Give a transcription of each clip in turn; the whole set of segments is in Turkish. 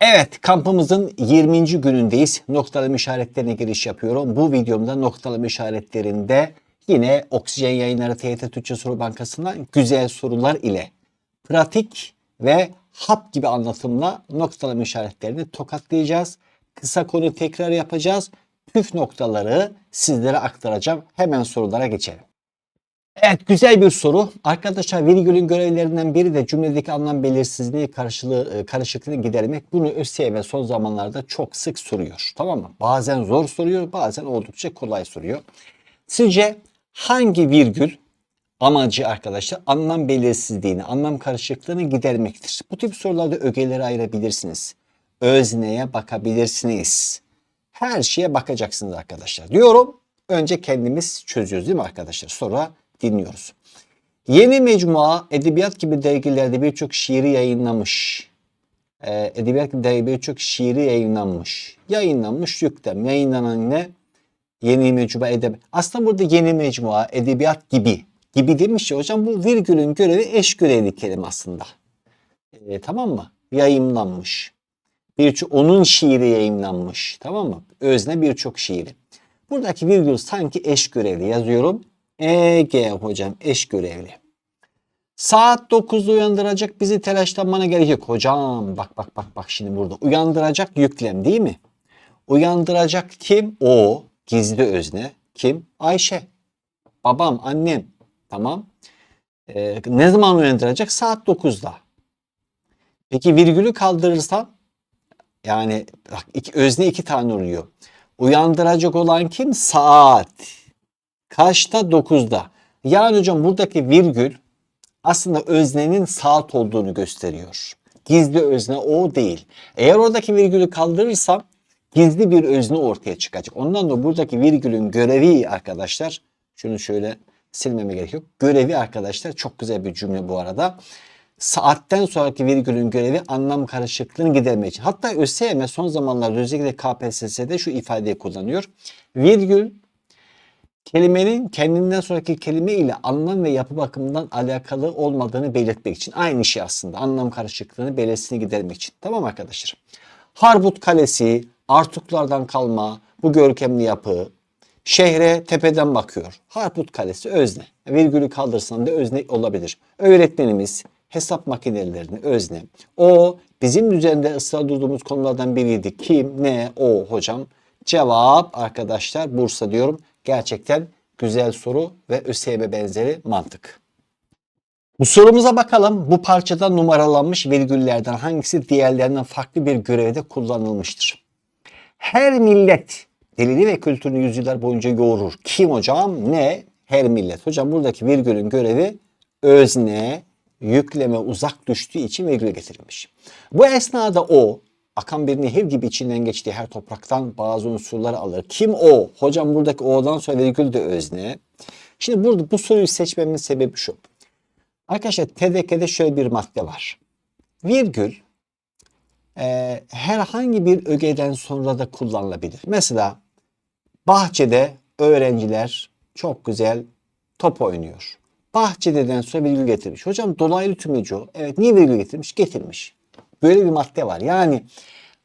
Evet kampımızın 20. günündeyiz. Noktalama işaretlerine giriş yapıyorum. Bu videomda noktalama işaretlerinde yine Oksijen Yayınları TYT Türkçe Soru Bankası'ndan güzel sorular ile pratik ve hap gibi anlatımla noktalama işaretlerini tokatlayacağız. Kısa konu tekrar yapacağız. Püf noktaları sizlere aktaracağım. Hemen sorulara geçelim. Evet güzel bir soru. Arkadaşlar virgülün görevlerinden biri de cümledeki anlam belirsizliği karşılığı, e, karışıklığını gidermek. Bunu ÖSYM son zamanlarda çok sık soruyor. Tamam mı? Bazen zor soruyor, bazen oldukça kolay soruyor. Sizce hangi virgül amacı arkadaşlar anlam belirsizliğini, anlam karışıklığını gidermektir? Bu tip sorularda ögeleri ayırabilirsiniz. Özneye bakabilirsiniz. Her şeye bakacaksınız arkadaşlar. Diyorum önce kendimiz çözüyoruz değil mi arkadaşlar? Sonra dinliyoruz. Yeni Mecmua Edebiyat gibi dergilerde birçok şiiri yayınlamış. Ee, edebiyat gibi dergilerde birçok şiiri yayınlanmış. Yayınlanmış yüklem. Yayınlanan ne? Yeni Mecmua Edebiyat. Aslında burada Yeni Mecmua Edebiyat gibi. Gibi demiş ya hocam bu virgülün görevi eş görevli kelime aslında. Ee, tamam mı? Yayınlanmış. Birçok onun şiiri yayınlanmış. Tamam mı? Özne birçok şiiri. Buradaki virgül sanki eş görevli yazıyorum. EG hocam eş görevli. Saat 9'da uyandıracak bizi telaşlanmana gerek yok. Hocam bak bak bak bak şimdi burada. Uyandıracak yüklem değil mi? Uyandıracak kim? O. Gizli özne. Kim? Ayşe. Babam, annem. Tamam. Ee, ne zaman uyandıracak? Saat 9'da. Peki virgülü kaldırırsam yani bak iki, özne iki tane oluyor. Uyandıracak olan kim? Saat. Kaçta? 9'da. Yani hocam buradaki virgül aslında öznenin saat olduğunu gösteriyor. Gizli özne o değil. Eğer oradaki virgülü kaldırırsam gizli bir özne ortaya çıkacak. Ondan da buradaki virgülün görevi arkadaşlar şunu şöyle silmeme gerek yok. Görevi arkadaşlar çok güzel bir cümle bu arada. Saatten sonraki virgülün görevi anlam karışıklığını gidermek için. Hatta ÖSYM son zamanlarda özellikle KPSS'de şu ifadeyi kullanıyor. Virgül kelimenin kendinden sonraki kelime ile anlam ve yapı bakımından alakalı olmadığını belirtmek için. Aynı şey aslında. Anlam karışıklığını, belirsini gidermek için. Tamam arkadaşlar. Harbut Kalesi, Artuklardan kalma, bu görkemli yapı, şehre tepeden bakıyor. Harput Kalesi özne. Virgülü kaldırsan da özne olabilir. Öğretmenimiz, hesap makinelerini özne. O bizim üzerinde ısrar durduğumuz konulardan biriydi. Kim, ne, o hocam. Cevap arkadaşlar Bursa diyorum. Gerçekten güzel soru ve ÖSYM benzeri mantık. Bu sorumuza bakalım. Bu parçada numaralanmış virgüllerden hangisi diğerlerinden farklı bir görevde kullanılmıştır? Her millet dilini ve kültürünü yüzyıllar boyunca yoğurur. Kim hocam? Ne? Her millet. Hocam buradaki virgülün görevi özne, yükleme uzak düştüğü için virgül getirilmiş. Bu esnada o akan bir nehir gibi içinden geçtiği her topraktan bazı unsurları alır. Kim o? Hocam buradaki o'dan sonra virgül de özne. Şimdi burada bu soruyu seçmemin sebebi şu. Arkadaşlar TDK'de şöyle bir madde var. Virgül e, herhangi bir ögeden sonra da kullanılabilir. Mesela bahçede öğrenciler çok güzel top oynuyor. Bahçededen sonra virgül getirmiş. Hocam dolaylı tümleci o. Evet niye virgül getirmiş? Getirmiş. Böyle bir madde var. Yani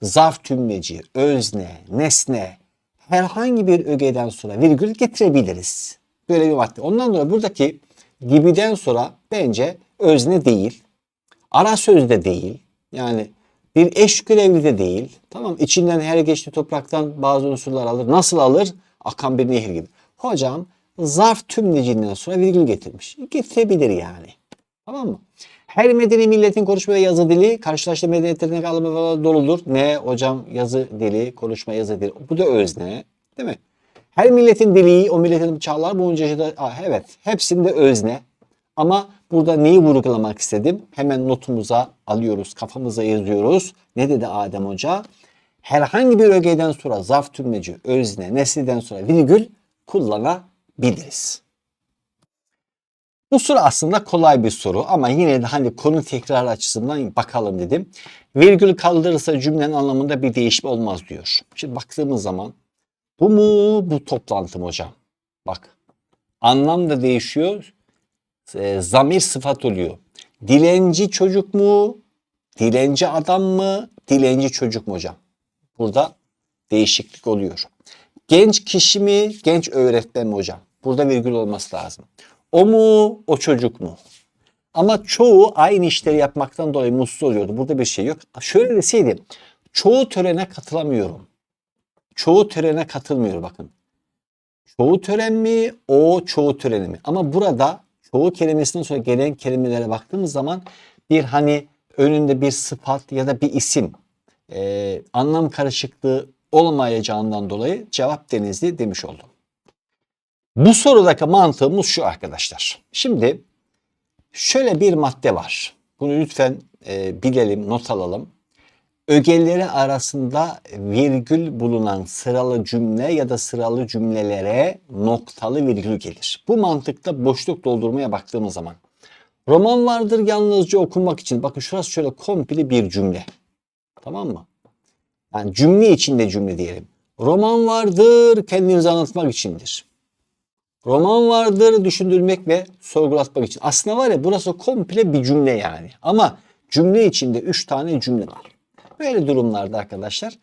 zarf tümleci, özne, nesne herhangi bir ögeden sonra virgül getirebiliriz. Böyle bir madde. Ondan dolayı buradaki gibiden sonra bence özne değil. Ara sözde değil. Yani bir eş görevli de değil. Tamam içinden her geçtiği topraktan bazı unsurlar alır. Nasıl alır? Akan bir nehir gibi. Hocam zarf tümlecinden sonra virgül getirmiş. Getirebilir yani. Tamam mı? Her medeni milletin konuşma ve yazı dili karşılaştığı medeniyetlerine alımı doludur. Ne hocam yazı dili, konuşma yazı dili. Bu da özne. Değil mi? Her milletin dili, o milletin çağlar boyunca yaşadığı... Aa, evet, hepsinde özne. Ama burada neyi vurgulamak istedim? Hemen notumuza alıyoruz, kafamıza yazıyoruz. Ne dedi Adem Hoca? Herhangi bir ögeden sonra zarf tümleci, özne, nesliden sonra virgül kullanabiliriz. Bu soru aslında kolay bir soru ama yine de hani konu tekrar açısından bakalım dedim. Virgül kaldırırsa cümlenin anlamında bir değişme olmaz diyor. Şimdi baktığımız zaman bu mu bu toplantı mı hocam? Bak anlam da değişiyor. E, zamir sıfat oluyor. Dilenci çocuk mu? Dilenci adam mı? Dilenci çocuk mu hocam? Burada değişiklik oluyor. Genç kişi mi? Genç öğretmen mi hocam? Burada virgül olması lazım. O mu? O çocuk mu? Ama çoğu aynı işleri yapmaktan dolayı mutsuz oluyordu. Burada bir şey yok. Şöyle deseydim. Çoğu törene katılamıyorum. Çoğu törene katılmıyor bakın. Çoğu tören mi? O çoğu töreni mi? Ama burada çoğu kelimesinden sonra gelen kelimelere baktığımız zaman bir hani önünde bir sıfat ya da bir isim e, anlam karışıklığı olmayacağından dolayı cevap denizli demiş oldum. Bu sorudaki mantığımız şu arkadaşlar. Şimdi şöyle bir madde var. Bunu lütfen e, bilelim, not alalım. Ögeleri arasında virgül bulunan sıralı cümle ya da sıralı cümlelere noktalı virgül gelir. Bu mantıkta boşluk doldurmaya baktığımız zaman. Roman vardır yalnızca okunmak için. Bakın şurası şöyle komple bir cümle. Tamam mı? Yani cümle içinde cümle diyelim. Roman vardır kendinizi anlatmak içindir. Roman vardır düşündürmek ve sorgulatmak için. Aslında var ya burası komple bir cümle yani. Ama cümle içinde üç tane cümle var. Böyle durumlarda arkadaşlar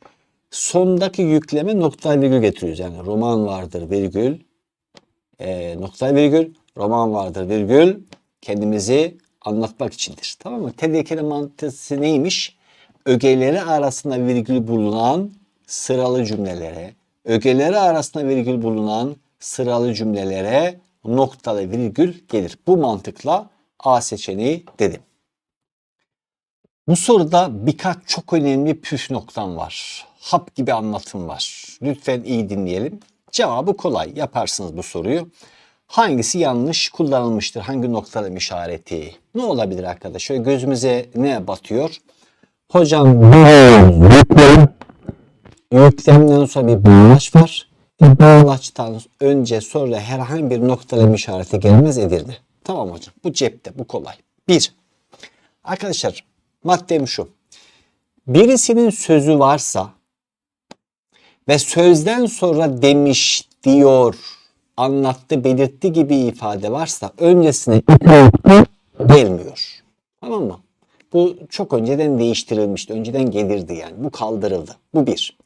sondaki yükleme nokta virgül getiriyoruz. Yani roman vardır virgül e, nokta virgül roman vardır virgül kendimizi anlatmak içindir. Tamam mı? Tedekeli mantısı neymiş? Ögeleri arasında virgül bulunan sıralı cümlelere, ögeleri arasında virgül bulunan sıralı cümlelere noktalı virgül gelir. Bu mantıkla A seçeneği dedim. Bu soruda birkaç çok önemli püf noktam var. Hap gibi anlatım var. Lütfen iyi dinleyelim. Cevabı kolay. Yaparsınız bu soruyu. Hangisi yanlış kullanılmıştır? Hangi noktalama işareti? Ne olabilir arkadaş? Şöyle gözümüze ne batıyor? Hocam yüklem. Yüklemden sonra bir bağlaç var. Bağlaçtan önce sonra herhangi bir noktalama işareti gelmez Edirne. Tamam hocam. Bu cepte. Bu kolay. Bir. Arkadaşlar maddem şu. Birisinin sözü varsa ve sözden sonra demiş, diyor, anlattı, belirtti gibi ifade varsa öncesine gelmiyor. Tamam mı? Bu çok önceden değiştirilmişti. Önceden gelirdi yani. Bu kaldırıldı. Bu bir.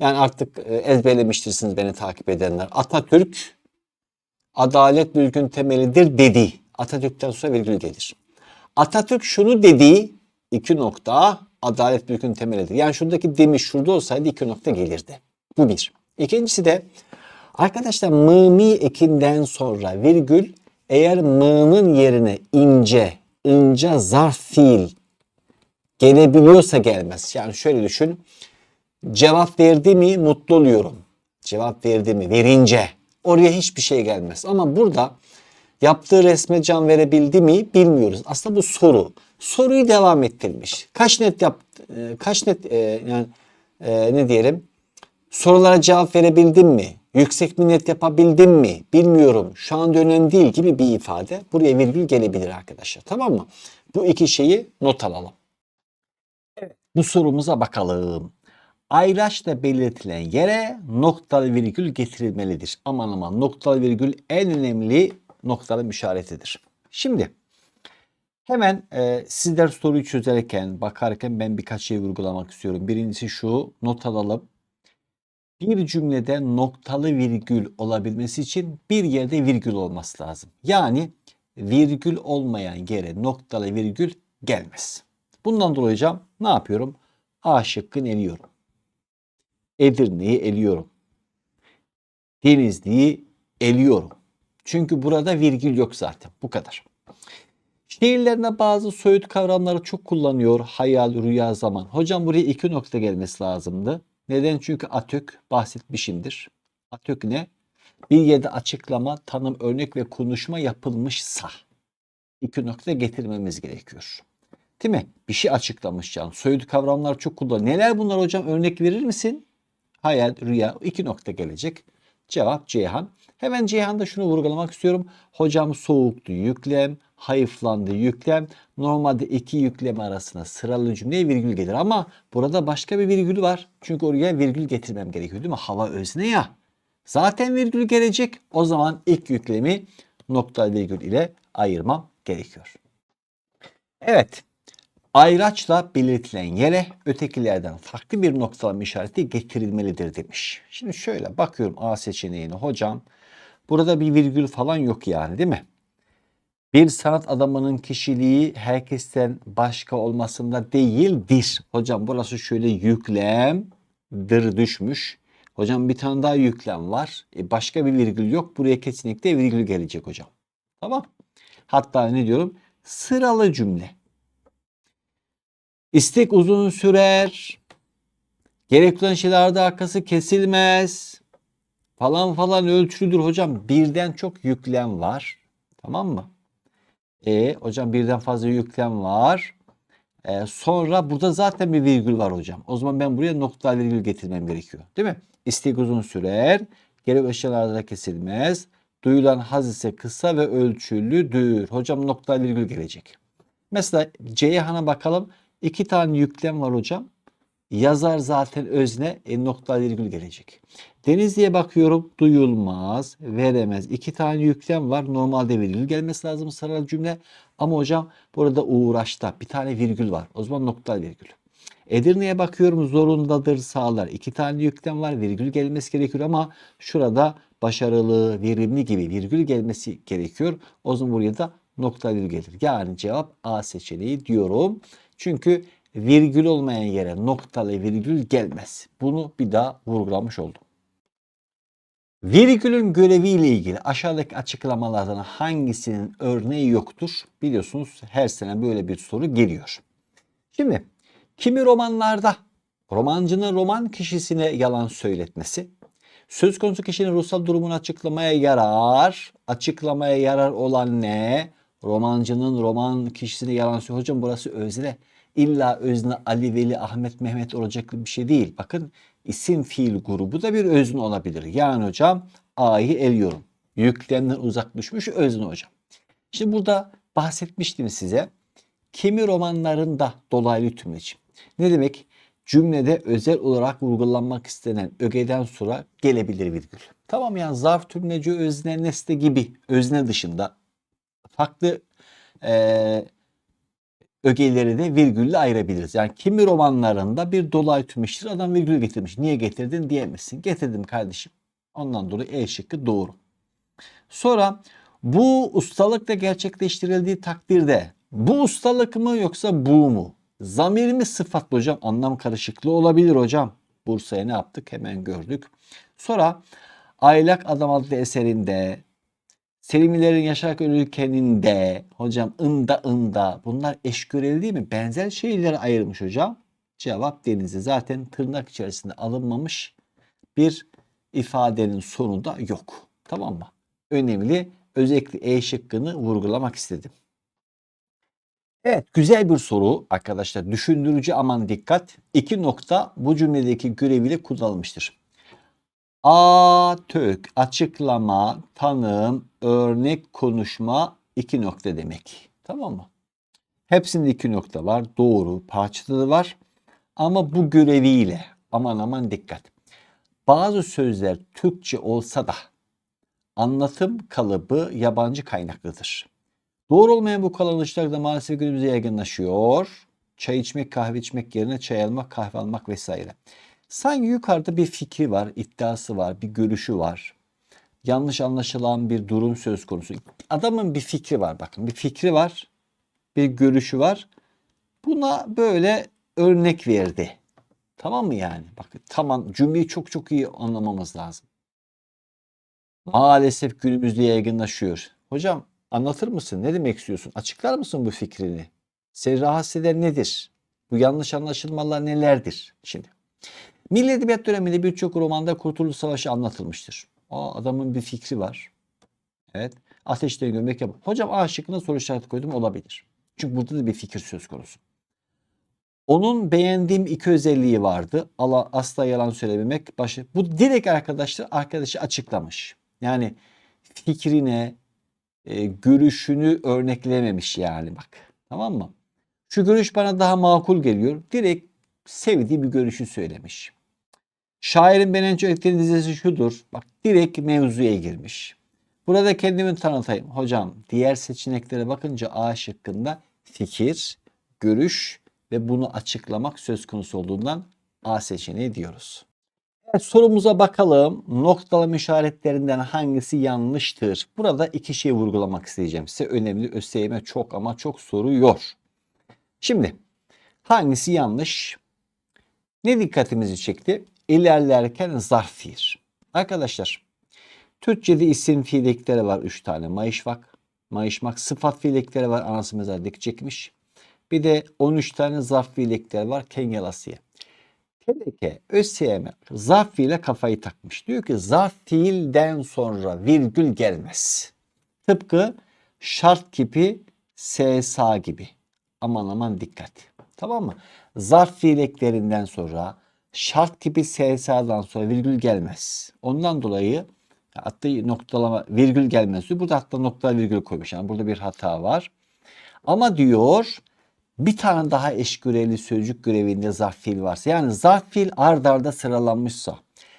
Yani artık e, ezberlemiştirsiniz beni takip edenler. Atatürk adalet mülkün temelidir dedi. Atatürk'ten sonra virgül gelir. Atatürk şunu dedi iki nokta adalet mülkün temelidir. Yani şuradaki demiş şurada olsaydı iki nokta gelirdi. Bu bir. İkincisi de arkadaşlar mımi ekinden sonra virgül eğer mı'nın yerine ince, ince zarf fiil gelebiliyorsa gelmez. Yani şöyle düşün. Cevap verdi mi mutlu oluyorum. Cevap verdi mi verince oraya hiçbir şey gelmez. Ama burada yaptığı resme can verebildi mi bilmiyoruz. Aslında bu soru. Soruyu devam ettirmiş. Kaç net yaptı? Kaç net e, yani e, ne diyelim? Sorulara cevap verebildim mi? Yüksek bir net yapabildim mi? Bilmiyorum. Şu anda önemli değil gibi bir ifade. Buraya virgül gelebilir arkadaşlar. Tamam mı? Bu iki şeyi not alalım. Evet. Bu sorumuza bakalım. Ayraçla belirtilen yere noktalı virgül getirilmelidir. Aman aman noktalı virgül en önemli noktalı işaretidir. Şimdi hemen e, sizler soruyu çözerken, bakarken ben birkaç şey vurgulamak istiyorum. Birincisi şu, not alalım. Bir cümlede noktalı virgül olabilmesi için bir yerde virgül olması lazım. Yani virgül olmayan yere noktalı virgül gelmez. Bundan dolayı ne yapıyorum? A şıkkını eliyorum. Edirne'yi eliyorum. Denizli'yi eliyorum. Çünkü burada virgül yok zaten. Bu kadar. Şiirlerine bazı soyut kavramları çok kullanıyor. Hayal, rüya, zaman. Hocam buraya iki nokta gelmesi lazımdı. Neden? Çünkü atök bahsetmişimdir. Atök ne? Bir yerde açıklama, tanım, örnek ve konuşma yapılmışsa iki nokta getirmemiz gerekiyor. Değil mi? Bir şey açıklamış can. Soyut kavramlar çok kullanılıyor. Neler bunlar hocam? Örnek verir misin? Hayal, rüya. iki nokta gelecek. Cevap Ceyhan. Hemen Ceyhan'da şunu vurgulamak istiyorum. Hocam soğuktu yüklem, hayıflandı yüklem. Normalde iki yüklem arasına sıralı cümleye virgül gelir ama burada başka bir virgül var. Çünkü oraya virgül getirmem gerekiyor değil mi? Hava özne ya. Zaten virgül gelecek. O zaman ilk yüklemi nokta virgül ile ayırmam gerekiyor. Evet. Ayraçla belirtilen yere ötekilerden farklı bir noktalama işareti getirilmelidir demiş. Şimdi şöyle bakıyorum A seçeneğine hocam. Burada bir virgül falan yok yani değil mi? Bir sanat adamının kişiliği herkesten başka olmasında değildir. Hocam burası şöyle yüklemdir düşmüş. Hocam bir tane daha yüklem var. E başka bir virgül yok. Buraya kesinlikle virgül gelecek hocam. Tamam. Hatta ne diyorum? Sıralı cümle. İstek uzun sürer. Gerekli olan şeylerde arkası kesilmez. Falan falan ölçülüdür hocam. Birden çok yüklem var. Tamam mı? E hocam birden fazla yüklem var. E, sonra burada zaten bir virgül var hocam. O zaman ben buraya nokta virgül getirmem gerekiyor. Değil mi? İstek uzun sürer. Gerekli eşyalarda da kesilmez. Duyulan haz ise kısa ve ölçülüdür. Hocam nokta virgül gelecek. Mesela Ceyhan'a bakalım. İki tane yüklem var hocam. Yazar zaten özne e, nokta virgül gelecek. Denizli'ye bakıyorum. Duyulmaz, veremez. İki tane yüklem var. Normalde virgül gelmesi lazım sıralı cümle. Ama hocam burada uğraşta bir tane virgül var. O zaman nokta virgül. Edirne'ye bakıyorum zorundadır sağlar. İki tane yüklem var. Virgül gelmesi gerekiyor ama şurada başarılı, verimli gibi virgül gelmesi gerekiyor. O zaman buraya da nokta virgül gelir. Yani cevap A seçeneği diyorum. Çünkü virgül olmayan yere noktalı virgül gelmez. Bunu bir daha vurgulamış oldum. Virgülün göreviyle ilgili aşağıdaki açıklamalardan hangisinin örneği yoktur? Biliyorsunuz her sene böyle bir soru geliyor. Şimdi kimi romanlarda romancının roman kişisine yalan söyletmesi, söz konusu kişinin ruhsal durumunu açıklamaya yarar, açıklamaya yarar olan ne? Romancının roman kişisine yalan söylüyor. Hocam burası özne. İlla özne Ali, Veli, Ahmet, Mehmet olacak bir şey değil. Bakın isim fiil grubu da bir özne olabilir. Yani hocam A'yı eliyorum. Yüklemden uzak düşmüş özne hocam. Şimdi burada bahsetmiştim size. Kimi romanlarında dolaylı tümleç. Ne demek? Cümlede özel olarak vurgulanmak istenen ögeden sonra gelebilir virgül. Tamam yani zarf tümleci özne nesne gibi özne dışında farklı e, ögeleri de virgülle ayırabiliriz. Yani kimi romanlarında bir dolaylı tümleçtir adam virgül getirmiş. Niye getirdin diyemezsin. Getirdim kardeşim. Ondan dolayı E şıkkı doğru. Sonra bu ustalıkla gerçekleştirildiği takdirde bu ustalık mı yoksa bu mu? Zamir mi sıfatlı hocam? Anlam karışıklığı olabilir hocam. Bursa'ya ne yaptık? Hemen gördük. Sonra Aylak Adam adlı eserinde Selimilerin yaşarak ölürkenin de hocam ında ında bunlar eşgöreli değil mi? Benzer şeyleri ayırmış hocam. Cevap denizi zaten tırnak içerisinde alınmamış bir ifadenin sonunda yok. Tamam mı? Önemli. Özellikle E şıkkını vurgulamak istedim. Evet güzel bir soru arkadaşlar. Düşündürücü aman dikkat. İki nokta bu cümledeki göreviyle kullanılmıştır. A, tök, açıklama, tanım, örnek, konuşma iki nokta demek. Tamam mı? Hepsinde iki nokta var. Doğru, parçada da var. Ama bu göreviyle aman aman dikkat. Bazı sözler Türkçe olsa da anlatım kalıbı yabancı kaynaklıdır. Doğru olmayan bu kullanışlar da maalesef günümüzde yaygınlaşıyor. Çay içmek, kahve içmek yerine çay almak, kahve almak vesaire. Sanki yukarıda bir fikri var, iddiası var, bir görüşü var. Yanlış anlaşılan bir durum söz konusu. Adamın bir fikri var bakın. Bir fikri var, bir görüşü var. Buna böyle örnek verdi. Tamam mı yani? Bakın tamam cümleyi çok çok iyi anlamamız lazım. Maalesef günümüzde yaygınlaşıyor. Hocam anlatır mısın? Ne demek istiyorsun? Açıklar mısın bu fikrini? Seni rahatsız eden nedir? Bu yanlış anlaşılmalar nelerdir? Şimdi Milli Edebiyat döneminde birçok romanda Kurtuluş Savaşı anlatılmıştır. Aa, adamın bir fikri var. Evet. Ateşte gömlek yap. Hocam A şıkkına soru işareti koydum olabilir. Çünkü burada da bir fikir söz konusu. Onun beğendiğim iki özelliği vardı. Allah asla yalan söylememek. Başı. Bu direkt arkadaşlar arkadaşı açıklamış. Yani fikrine, e, görüşünü örneklememiş yani bak. Tamam mı? Şu görüş bana daha makul geliyor. Direkt sevdiği bir görüşü söylemiş. Şairin ben en çok ettiğim dizisi şudur. Bak direkt mevzuya girmiş. Burada kendimi tanıtayım. Hocam diğer seçeneklere bakınca A şıkkında fikir, görüş ve bunu açıklamak söz konusu olduğundan A seçeneği diyoruz. Evet, sorumuza bakalım. Noktalama işaretlerinden hangisi yanlıştır? Burada iki şey vurgulamak isteyeceğim. Size önemli ÖSYM çok ama çok soruyor. Şimdi hangisi yanlış? Ne dikkatimizi çekti? İlerlerken zarf fiil. Arkadaşlar Türkçe'de isim fiil ekleri var 3 tane. Mayışmak, mayışmak. Sıfat fiil ekleri var. Anası mezar dik çekmiş. Bir de 13 tane zarf fiil ekleri var. Kengelasiye. Teneke ÖSYM zarf fiile kafayı takmış. Diyor ki zarf fiilden sonra virgül gelmez. Tıpkı şart kipi SSA gibi. Aman aman dikkat. Tamam mı? Zarf fiil eklerinden sonra şart tipi SSA'dan sonra virgül gelmez. Ondan dolayı hatta noktalama virgül gelmez diyor. Burada hatta nokta virgül koymuş. Yani burada bir hata var. Ama diyor bir tane daha eş görevli sözcük görevinde zarf fiil varsa yani zarf fiil ard arda sıralanmışsa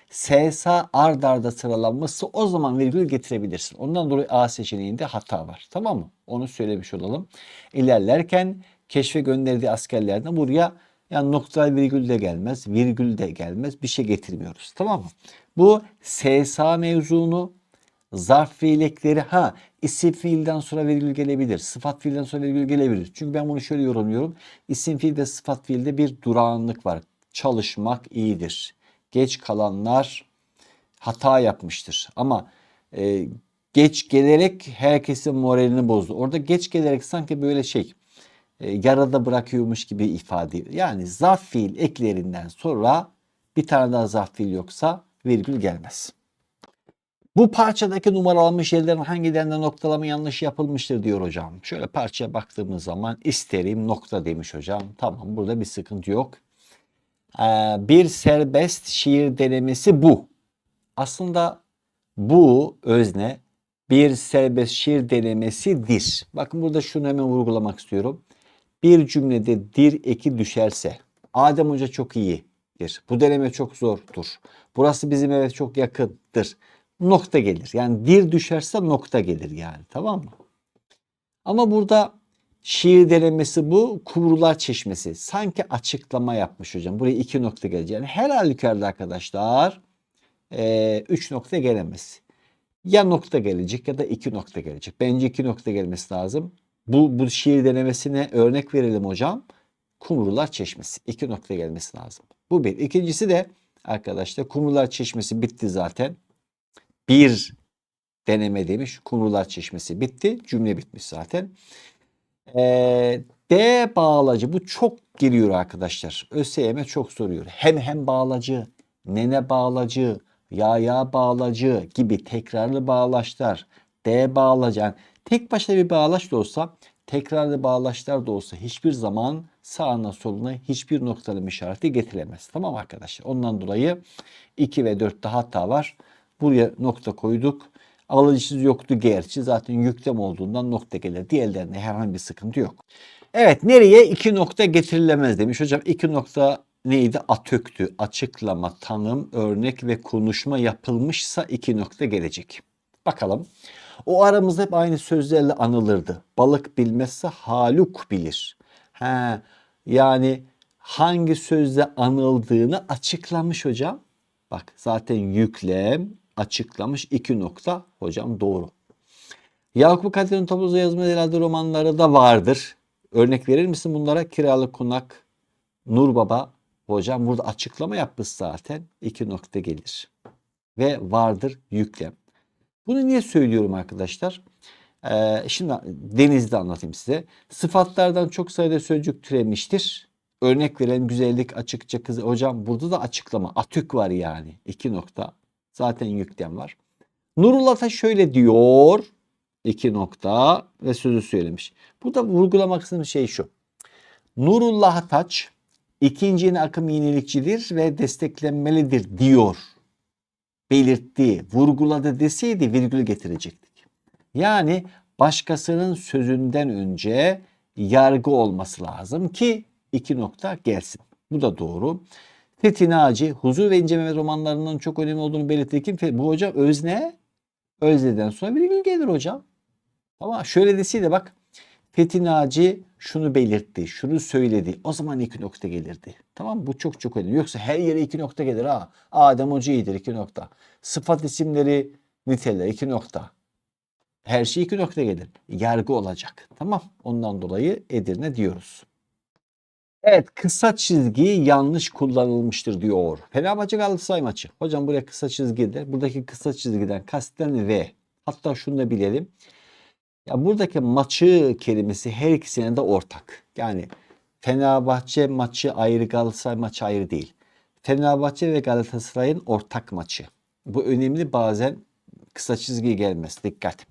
SSA ard arda sıralanmışsa o zaman virgül getirebilirsin. Ondan dolayı A seçeneğinde hata var. Tamam mı? Onu söylemiş olalım. İlerlerken keşfe gönderdiği askerlerden buraya yani nokta virgül de gelmez, virgül de gelmez. Bir şey getirmiyoruz. Tamam mı? Bu SSA mevzunu zarf fiilekleri ha isim fiilden sonra virgül gelebilir. Sıfat fiilden sonra virgül gelebilir. Çünkü ben bunu şöyle yorumluyorum. İsim fiil ve sıfat fiilde bir durağanlık var. Çalışmak iyidir. Geç kalanlar hata yapmıştır. Ama e, geç gelerek herkesin moralini bozdu. Orada geç gelerek sanki böyle şey e, yarada bırakıyormuş gibi ifade. Yani zarf fiil eklerinden sonra bir tane daha zarf fiil yoksa virgül gelmez. Bu parçadaki numaralanmış yerlerin hangilerinde noktalama yanlış yapılmıştır diyor hocam. Şöyle parçaya baktığımız zaman isterim nokta demiş hocam. Tamam burada bir sıkıntı yok. Ee, bir serbest şiir denemesi bu. Aslında bu özne bir serbest şiir denemesidir. Bakın burada şunu hemen vurgulamak istiyorum. Bir cümlede dir eki düşerse Adem Hoca çok iyidir. Bu deneme çok zordur. Burası bizim eve çok yakındır nokta gelir. Yani dir düşerse nokta gelir yani tamam mı? Ama burada şiir denemesi bu. Kumrular Çeşmesi. Sanki açıklama yapmış hocam. Buraya iki nokta gelecek. Yani her halükarda arkadaşlar e, üç nokta gelemez. Ya nokta gelecek ya da iki nokta gelecek. Bence iki nokta gelmesi lazım. Bu, bu şiir denemesine örnek verelim hocam. Kumrular Çeşmesi. iki nokta gelmesi lazım. Bu bir. İkincisi de arkadaşlar Kumrular Çeşmesi bitti zaten bir deneme demiş. Kumrular Çeşmesi bitti. Cümle bitmiş zaten. Ee, D bağlacı bu çok giriyor arkadaşlar. ÖSYM çok soruyor. Hem hem bağlacı, nene bağlacı, ya ya bağlacı gibi tekrarlı bağlaçlar. D bağlacı. Yani tek başına bir bağlaç da olsa tekrarlı bağlaçlar da olsa hiçbir zaman sağına soluna hiçbir noktalama işareti getirilmez. Tamam arkadaşlar. Ondan dolayı 2 ve 4'te hata var. Buraya nokta koyduk. Alıcısız yoktu gerçi. Zaten yüklem olduğundan nokta gelir. Diğerlerinde herhangi bir sıkıntı yok. Evet nereye iki nokta getirilemez demiş. Hocam iki nokta neydi? Atöktü. Açıklama, tanım, örnek ve konuşma yapılmışsa iki nokta gelecek. Bakalım. O aramızda hep aynı sözlerle anılırdı. Balık bilmezse haluk bilir. He, yani hangi sözle anıldığını açıklamış hocam. Bak zaten yüklem, açıklamış iki nokta. Hocam doğru. Yakup Kadri'nin Topluca Yazma herhalde romanları da vardır. Örnek verir misin bunlara? Kiralık Konak, Nur Baba. Hocam burada açıklama yapmış zaten. iki nokta gelir. Ve vardır yüklem. Bunu niye söylüyorum arkadaşlar? Ee, şimdi denizde anlatayım size. Sıfatlardan çok sayıda sözcük türemiştir. Örnek veren güzellik açıkça kız. Hocam burada da açıklama. Atük var yani. iki nokta. Zaten yüklem var. Nurullah Taş şöyle diyor. iki nokta ve sözü söylemiş. Burada vurgulamak istediğim şey şu. Nurullah Taç ikinci yeni akım yenilikçidir ve desteklenmelidir diyor. Belirtti, vurguladı deseydi virgül getirecektik. Yani başkasının sözünden önce yargı olması lazım ki iki nokta gelsin. Bu da doğru. Fethi Naci, Huzur ve İnce Mehmet romanlarının çok önemli olduğunu belirtti. Kim? Bu hocam özne. Özneden sonra virgül gelir hocam. Ama şöyle deseydi bak. Fethi Naci şunu belirtti, şunu söyledi. O zaman iki nokta gelirdi. Tamam Bu çok çok önemli. Yoksa her yere iki nokta gelir ha. Adem Hoca iyidir iki nokta. Sıfat isimleri niteler iki nokta. Her şey iki nokta gelir. Yargı olacak. Tamam. Ondan dolayı Edirne diyoruz. Evet kısa çizgi yanlış kullanılmıştır diyor. Fenerbahçe Galatasaray maçı. Hocam buraya kısa çizgidir. Buradaki kısa çizgiden kasten V. Hatta şunu da bilelim. Ya buradaki maçı kelimesi her ikisine de ortak. Yani Fenerbahçe maçı ayrı Galatasaray maçı ayrı değil. Fenerbahçe ve Galatasaray'ın ortak maçı. Bu önemli bazen kısa çizgi gelmez. Dikkat.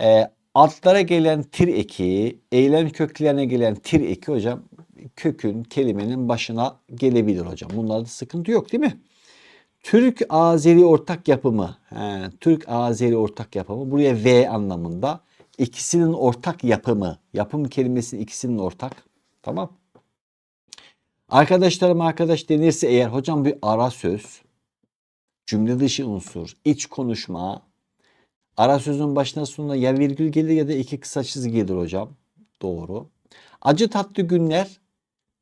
Ee, altlara gelen tir eki, eylem köklerine gelen tir eki hocam kökün kelimenin başına gelebilir hocam. Bunlarda sıkıntı yok değil mi? Türk Azeri ortak yapımı. He, Türk Azeri ortak yapımı buraya V anlamında. İkisinin ortak yapımı. Yapım kelimesi ikisinin ortak. Tamam. Arkadaşlarım arkadaş denirse eğer hocam bir ara söz, cümle dışı unsur, iç konuşma, ara sözün başına sonuna ya virgül gelir ya da iki kısa çizgi gelir hocam. Doğru. Acı tatlı günler.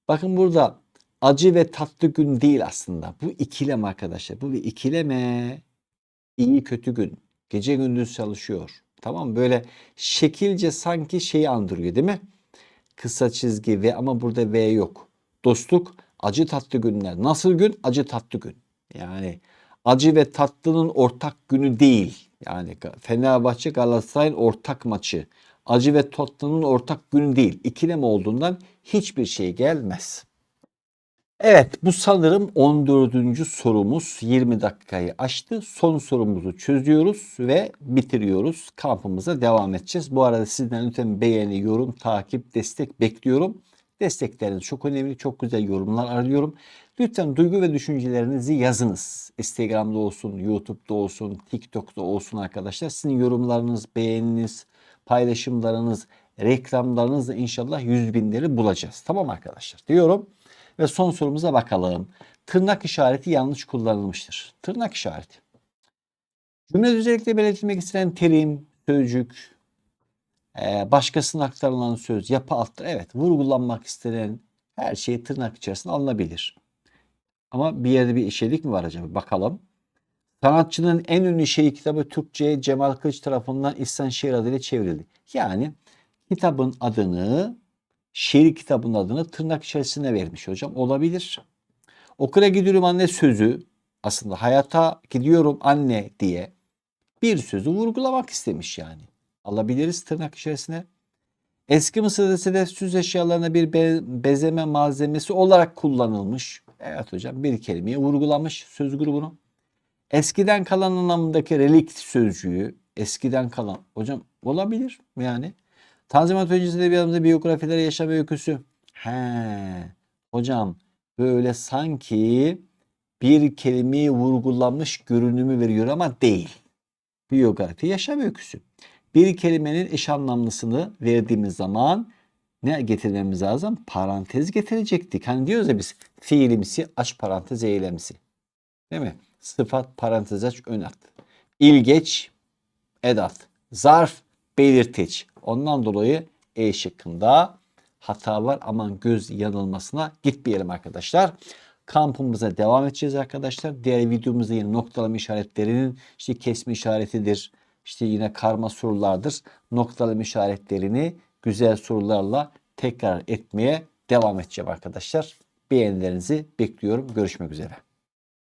Bakın burada acı ve tatlı gün değil aslında. Bu ikilem arkadaşlar. Bu bir ikileme. İyi kötü gün. Gece gündüz çalışıyor. Tamam? Böyle şekilce sanki şeyi andırıyor değil mi? Kısa çizgi ve ama burada V yok. Dostluk acı tatlı günler. Nasıl gün? Acı tatlı gün. Yani acı ve tatlının ortak günü değil. Yani Fenerbahçe Galatasaray'ın ortak maçı. Acı ve tatlının ortak günü değil. İkilem olduğundan hiçbir şey gelmez. Evet bu sanırım 14. sorumuz 20 dakikayı aştı. Son sorumuzu çözüyoruz ve bitiriyoruz. Kampımıza devam edeceğiz. Bu arada sizden lütfen beğeni, yorum, takip, destek bekliyorum. Destekleriniz çok önemli. Çok güzel yorumlar arıyorum. Lütfen duygu ve düşüncelerinizi yazınız. Instagram'da olsun, YouTube'da olsun, TikTok'ta olsun arkadaşlar. Sizin yorumlarınız, beğeniniz, paylaşımlarınız, reklamlarınızla inşallah yüz binleri bulacağız. Tamam arkadaşlar diyorum. Ve son sorumuza bakalım. Tırnak işareti yanlış kullanılmıştır. Tırnak işareti. Cümle özellikle belirtilmek istenen terim, sözcük, e, başkasına aktarılan söz, yapı altı. Evet vurgulanmak istenen her şey tırnak içerisinde alınabilir. Ama bir yerde bir işedik mi var acaba? Bakalım. Sanatçının en ünlü şeyi kitabı Türkçe'ye Cemal Kılıç tarafından İhsan Şiir adıyla çevrildi. Yani kitabın adını şiir kitabının adını tırnak içerisine vermiş hocam. Olabilir. Okula gidiyorum anne sözü aslında hayata gidiyorum anne diye bir sözü vurgulamak istemiş yani. Alabiliriz tırnak içerisine. Eski Mısır'da sedef süs eşyalarına bir be bezeme malzemesi olarak kullanılmış. Evet hocam bir kelimeyi vurgulamış söz grubunu. Eskiden kalan anlamındaki relikt sözcüğü eskiden kalan hocam olabilir yani. Tanzimat öncesi edebiyatımızda biyografileri yaşam öyküsü. He, hocam böyle sanki bir kelimeyi vurgulanmış görünümü veriyor ama değil. Biyografi yaşam öyküsü. Bir kelimenin eş anlamlısını verdiğimiz zaman ne getirmemiz lazım? Parantez getirecektik. Hani diyoruz ya biz fiilimsi aç parantez eylemsi. Değil mi? Sıfat parantez aç ön at. İlgeç edat. Zarf belirteç. Ondan dolayı E şıkkında hata var. Aman göz yanılmasına gitmeyelim arkadaşlar. Kampımıza devam edeceğiz arkadaşlar. Diğer videomuzda yine noktalama işaretlerinin işte kesme işaretidir. İşte yine karma sorulardır. Noktalama işaretlerini güzel sorularla tekrar etmeye devam edeceğim arkadaşlar. Beğenilerinizi bekliyorum. Görüşmek üzere.